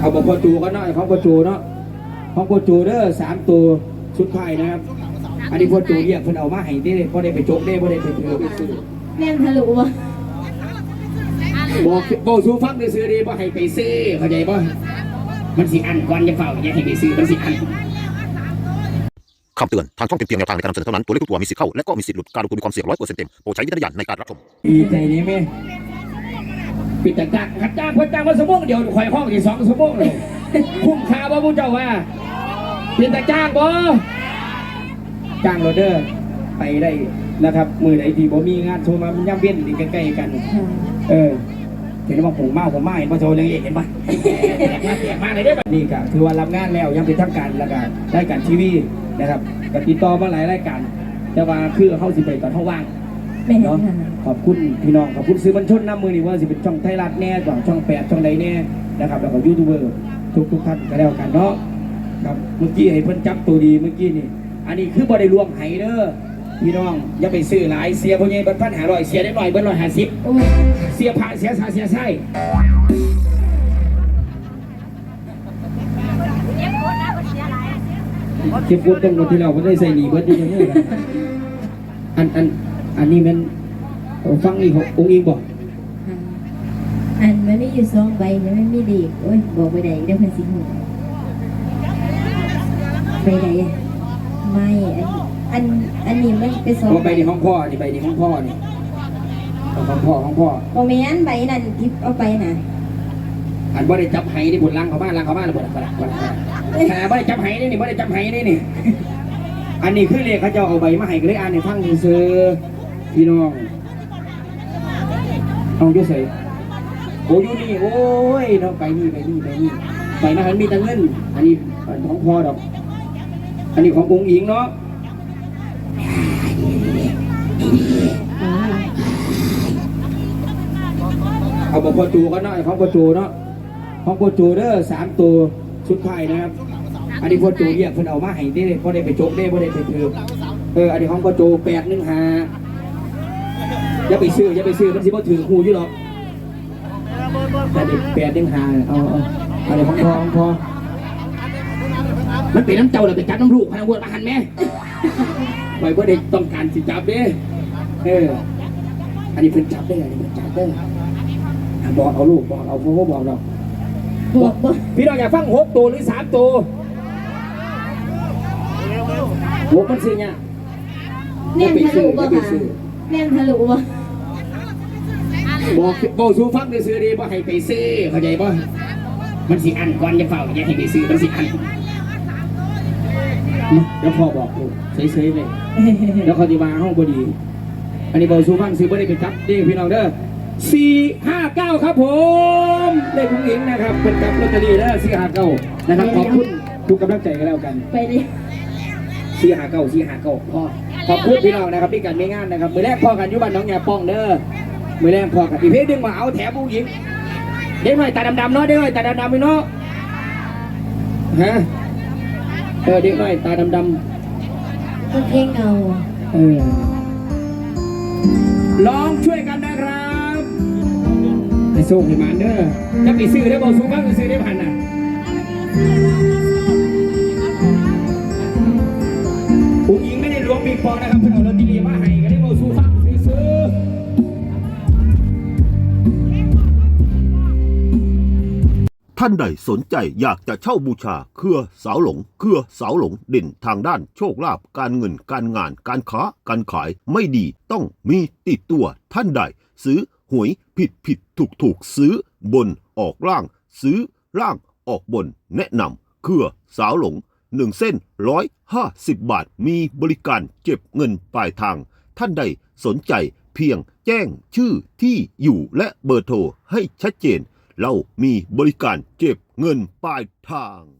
เอาบอกพ่อจูกันหน่อยของพ่อจูเนาะของพ่อจูเด้อสามตัวชุดไทายนะครับ อันนี้พ่อจูเรียกเพิ่นเอามาให้ได้พ่ได้ไปโจกได้พ่ได้ไปเถือไปซื้อแม่นทะลุบ่บอกบอกสู้ฟังได้ซื้อดีบ่ให้ไปซื้อเข้าใจบ่มันสิอันก่อนจะเฝ้าอย่าให้ไปซื้อมันสิอันคำเตือน ทางช่องเป็นเพียงแนวทางในการนำเสนอเท่านั้น ตัวเลขทุกตัวมีสิทธิ์เข้า และก็มีสิทธิ์หลุด การลงทุนมีความเสี่ยงร้อยเปอร์เซ็นต์เต็ม โปรดใช้วิจารณญาณในการรับชม ดีใจนี้ไหม ปิดตะจักขัดจ้างคนจ้างมาสมองเดียวข่อยห้องที่สองสมองเลยคุ้มค่าบ่ผู้เจ้าว่าปิดตะจ้างบ่จ้างโรเดอร์ไปได้นะครับ มือไหนที่บ่มีงานโทรมามันย่ำเว้นนี่ใกล้ๆกันค่ะเออเห็นว่าผมเมาผมมาเห็นว่าโทรยังเอกเห็นปะแตกมาแตกมาเลยได้ปะนี่ก็ถือว่ารับงานแล้วยังเป็นทางการแล้วก็รายการทีวีนะครับก็ติดต่อมาหลายรายการแต่ว่าคือเขาสิไปตอนเขาว่างแม่นเนาะค่ะ ขอบคุณพี่น้องขอบคุณสื่อมวลชนน้ำมือนี่ว่าสิเป็นช่องไทยรัฐแน่ช่องช่องแปดช่องใดแน่นะครับแล้วก็ยูทูบเบอร์ทุกทุกๆท่านก็แล้วกันเนาะครับเมื่อกี้ให้เพิ่นจับตัวดีเมื่อกี้นี่ อันนี้คือบ่ได้ลวงไห้เด้อพี่น้องอย่าไปซื้อหลายเสียพ่อใหญ่เบิดพันหาร้อยเสียได้หน่อยเบิดร้อยห้าสิบโอ้ยเสียผ่าเสียสาเสียไส้เก็บกดตรงหมดที่เราก็ได้ใส่หนีเบิดอยู่ตรงนี้แหละอันอัน อันนี้มันเอาฟังนี่ขององค์อิงบอกค่ะอันมันไม่อยู่สองใบเนี่ยมันไม่ดีโอ้ยบอกไปไหนเดี๋ยวเพิ่นสิหูไปไหนอะไม่อันอันอันนี้มันเป็นสองเพราะใบนี้ของพ่อนี่ใบนี้ของพ่อนี่เอาของพ่อของพ่อโมเมนใบนั่นที่เอาไปน่ะอันบ่ได้จับไห้นี่บนลังเขาบ้านลังเขาบ้านแล้วบ่ได้บ่ได้บ่ได้แต่บ่ได้จับไห้นี่นี่บ่ได้จับไห้นี่นี่อันนี้คือเลขเขาเจ้าเอาใบมาให้ก็เลยอ่านให้ฟังซื่อๆ พี่น้องเอาอยู่ใส่โอ้ยู่นี่โอ้ยเนาะไปนี่ไปนี่ไปนี่ไปมาหันมีแตังเงิน อันนี้ของพ่อดอก อันนี้ขององค์อิงเนาะเอาบอกพ่อจูกันหน่อยของพ่อจูเนาะของพ่อจูเด้อสามตัวชุดไทยนะครับ อันนี้พ่อจูเรียกเพิ่นเอามาให้ได้พ่อได้ไปโจกได้พ่อได้ไปถือเอออันนี้ของพ่อจูแปดหนึ่งห้า อย่าไปซื้ออย่าไปซื้อมันสิบ่ถือคู่อยู่หรอกแต่เด็กแปดหนึ่งห้าเอาเอาอันนี้ของพ่อของพ่อมันเป็นน้ำเจ้าเลยไปจับน้ำลูกพนักงานมาหันแม่ไว้พ่อได้ต้องการสิจับเด้เอออันนี้เพิ่นจับได้อันนี้เพิ่นจับได้บอกเอาลูกบอกเอาพ่อบอกเราบอกบอกพี่น้องอยากฟังหกตัวหรือสามตัวหกมันซื้อเนี่ยแม่นทะลุบ่ค่ะ แม่นทะลุบ่บอกบอกสู้ฟังได้ซื้อดีบ่ให้ไปซื้อเข้าใจบ่มันสิอันก่อนจะเฝ้าอย่าให้ไปซื้อมันสิอันมาเดี๋ยวพ่อบอกลูกเฉยๆเลยแล้วเขาจะมาห้องพอดี อันนี้บอกสู้ฟังซื้อบ่ได้ไปจับเด้พี่น้องเด้อสี่ห้าเก้าครับผมได้คุณหญิงนะครับเป็นกับลอตเตอรี่แล้วสี่ห้าเก้านะครับขอบคุณทุกกำลังใจกันแล้วกันไปเลยสี่หาเก้าสี่หาเก้าพ่อ ขอบคุณพี่น้องนะครับพี่กันไม่งานนะครับ มือแรกพ่อกันอยุบันน้องแง่ป้องเด้อ มือแรกพ่อกันอีกเพลงหนึงมาเอาแถมผู้หญิงเด็กหน่อยตาดำๆเนาะเด็กหน่อยตาดำๆไปเนาะฮะ เออเด็กหน่อยตาดำก็เพ่งเอาๆเออลองช่วยกันนะครับให้สู้ให้มันเด้อจะไปซื้อได้บอกสู้บ้างจะซื้อได้พันน่ะ ปองนะครับเพื่อนเอาลอตเตอรี่มาให้ก็ได้บอกสู้ฟังซื้อท่านใดสนใจอยากจะเช่าบูชา เครือสาวหลง เครือสาวหลงเด่นทางด้านโชคลาภการเงินการงาน การค้า การขายไม่ดีต้องมีติดตัว ท่านใด ซื้อหวยผิดผิดถูกถูกซื้อบนออกล่าง ซื้อล่างออกบนแนะนำเครือสาวหลง หนึ่งเส้นร้อยห้าสิบบาท มีบริการเก็บเงินปลายทาง ท่านใดสนใจเพียงแจ้งชื่อที่อยู่และเบอร์โทรให้ชัดเจน เรามีบริการเก็บเงินปลายทาง